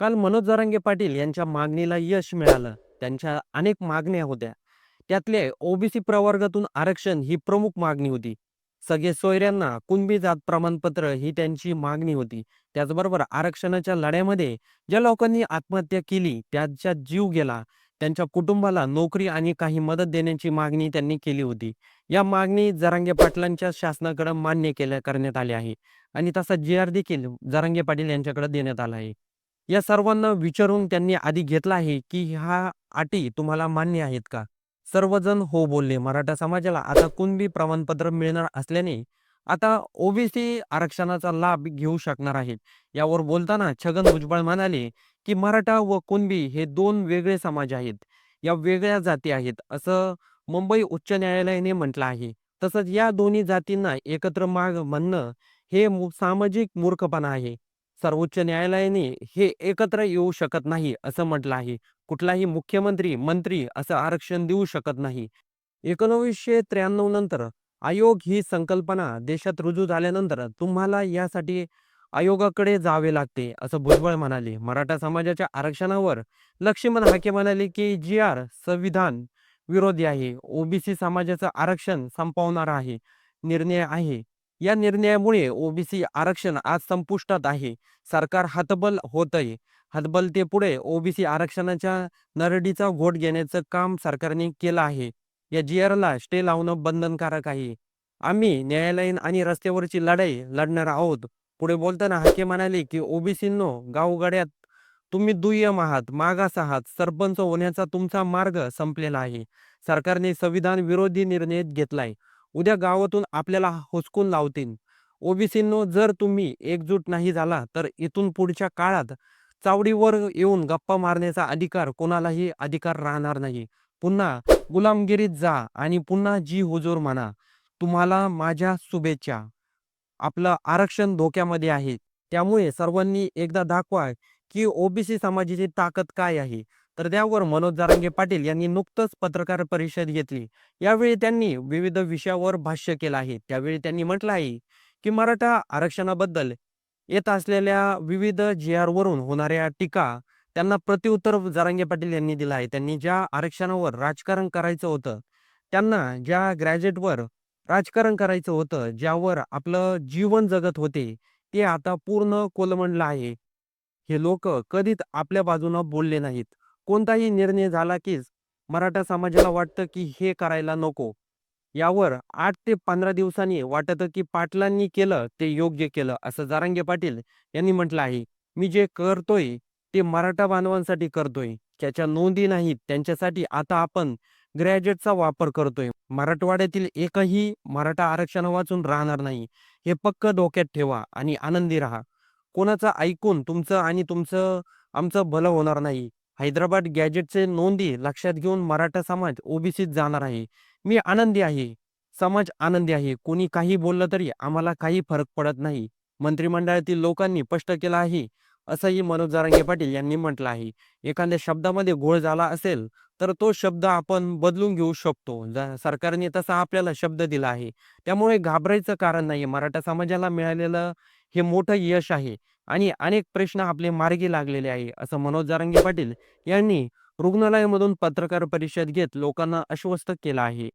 काल मनोज जरांगे पाटील यांच्या मागणीला यश मिळालं. त्यांच्या अनेक मागण्या होत्या. त्यातले ओबीसी प्रवर्गातून आरक्षण ही प्रमुख मागणी होती. सगळे सोयऱ्यांना कुणबी जात प्रमाणपत्र ही त्यांची मागणी होती. त्याचबरोबर आरक्षणाच्या लढ्यामध्ये ज्या लोकांनी आत्महत्या केली, त्यांचा जीव गेला, त्यांच्या कुटुंबाला नोकरी आणि काही मदत देण्याची मागणी त्यांनी केली होती. या मागणी जरांगे पाटलांच्या शासनाकडे मान्य केल्या करण्यात आली आहे आणि तसा जी-आर देखील जरांगे पाटील यांच्याकडे देण्यात आला आहे. या सर्वांना विचारून त्यांनी आधी घेतला आहे, की ह्या अटी तुम्हाला मान्य आहेत का? सर्वजण हो बोलले. मराठा समाजाला आता कुणबी प्रमाणपत्र मिळणार असल्याने आता ओबीसी आरक्षणाचा लाभ घेऊ शकणार आहेत. यावर बोलताना छगन भुजबळ म्हणाले, की मराठा व कुणबी हे दोन वेगळे समाज आहेत. या वेगळ्या जाती आहेत, असं मुंबई उच्च न्यायालयाने म्हटलं आहे. तसंच या दोन्ही जातींना एकत्र माग म्हणणं हे सामाजिक मूर्खपणा आहे. सर्वोच्च न्यायालयाने हे एकत्र येऊ शकत नाही असं म्हटलं आहे. कुठलाही मुख्यमंत्री, मंत्री असं आरक्षण देऊ शकत नाही. 1993 नंतर आयोग ही संकल्पना देशात रुजू झाल्यानंतर तुम्हाला यासाठी आयोगाकडे जावे लागते, असं भुजबळ म्हणाले. मराठा समाजाच्या आरक्षणावर लक्ष्मण हाके म्हणाले, की जी-आर संविधान विरोधी आहे. ओबीसी समाजाचं आरक्षण संपवणार आहे निर्णय आहे. या निर्णयामुळे ओबीसी आरक्षण आज संपुष्टात आहे. सरकार हतबल होतंय. हतबलतेपुढे ओबीसी आरक्षणाच्या नरडीचा घोट घेण्याचं काम सरकारने केलं आहे. या जी-आरला स्टे लावणं बंधनकारक आहे. आम्ही न्यायालयीन आणि रस्त्यावरची लढाई लढणार आहोत. पुढे बोलताना हाके म्हणाले, की ओबीसींनो, गावगाड्यात तुम्ही दुय्यम आहात, मागास आहात. सरपंच होण्याचा तुमचा मार्ग संपलेला आहे. सरकारने संविधान विरोधी निर्णय घेतलाय. उद्या गावातून आपल्याला हुसकून लावतील. ओबीसींनो, जर तुम्ही एकजूट नाही झाला तर इथून पुढच्या काळात चावडीवर येऊन गप्पा मारण्याचा अधिकार कोणालाही अधिकार राहणार नाही. पुन्हा गुलामगिरीत जा आणि पुन्हा जी हुजूर म्हणा. तुम्हाला माझ्या शुभेच्छा. आपलं आरक्षण धोक्यामध्ये आहे. त्यामुळे सर्वांनी एकदा दाखवा, की ओबीसी समाजाची ताकद काय आहे. तर त्यावर मनोज जारांगे पाटील यांनी नुकतंच पत्रकार परिषद घेतली. यावेळी त्यांनी विविध विषयावर भाष्य केलं आहे. त्यावेळी त्यांनी म्हटलं आहे, की मराठा आरक्षणाबद्दल येत असलेल्या विविध जी-आरवरून होणाऱ्या टीका त्यांना प्रत्युत्तर जारांगे पाटील यांनी दिलं आहे. त्यांनी ज्या आरक्षणावर राजकारण करायचं होतं, त्यांना ज्या ग्रॅज्युएटवर राजकारण करायचं होतं, ज्यावर आपलं जीवन जगत होते, ते आता पूर्ण कोलमंडलं आहे. हे लोक कधीच आपल्या बाजूनं बोलले नाहीत. कोणताही निर्णय झाला, कीच मराठा समाजाला वाटतं, की हे करायला नको. यावर आठ ते 15 दिवसांनी वाटतं, की पाटलांनी केलं ते योग्य केलं, असं जारंगे पाटील यांनी म्हटलं आहे. मी जे करतोय ते मराठा बांधवांसाठी करतोय. त्याच्या नोंदी नाहीत त्यांच्यासाठी आता आपण ग्रॅज्युएटचा वापर करतोय. मराठवाड्यातील एकही मराठा आरक्षण वाचून राहणार नाही. हे पक्क डोक्यात ठेवा आणि आनंदी राहा. कोणाचं ऐकून तुमचं आणि तुमचं आमचं भलं होणार नाही. हैदराबाद गॅजेटचे नोंदी लक्षात घेऊन मराठा समाज ओबीसीत जाणार आहे. मी आनंदी आहे. समाज आनंदी आहे. कोणी काही बोललं तरी आम्हाला काही फरक पडत नाही. मंत्रिमंडळातील लोकांनी स्पष्ट केलं आहे, असंही मनोज जारंगे पाटील यांनी म्हटलं आहे. एखाद्या शब्दामध्ये घोळ झाला असेल, तर तो शब्द आपण बदलून घेऊ शकतो. सरकारने तसा आपल्याला शब्द दिला आहे. त्यामुळे घाबरायचं कारण नाही. मराठा समाजाला मिळालेलं हे मोठं यश आहे आणि अनेक प्रश्न आपले मार्गी लागलेले आहे, असं मनोज जारंगे पाटील यांनी रुग्णालयामधून पत्रकार परिषद घेत लोकांना आश्वस्त केलं आहे.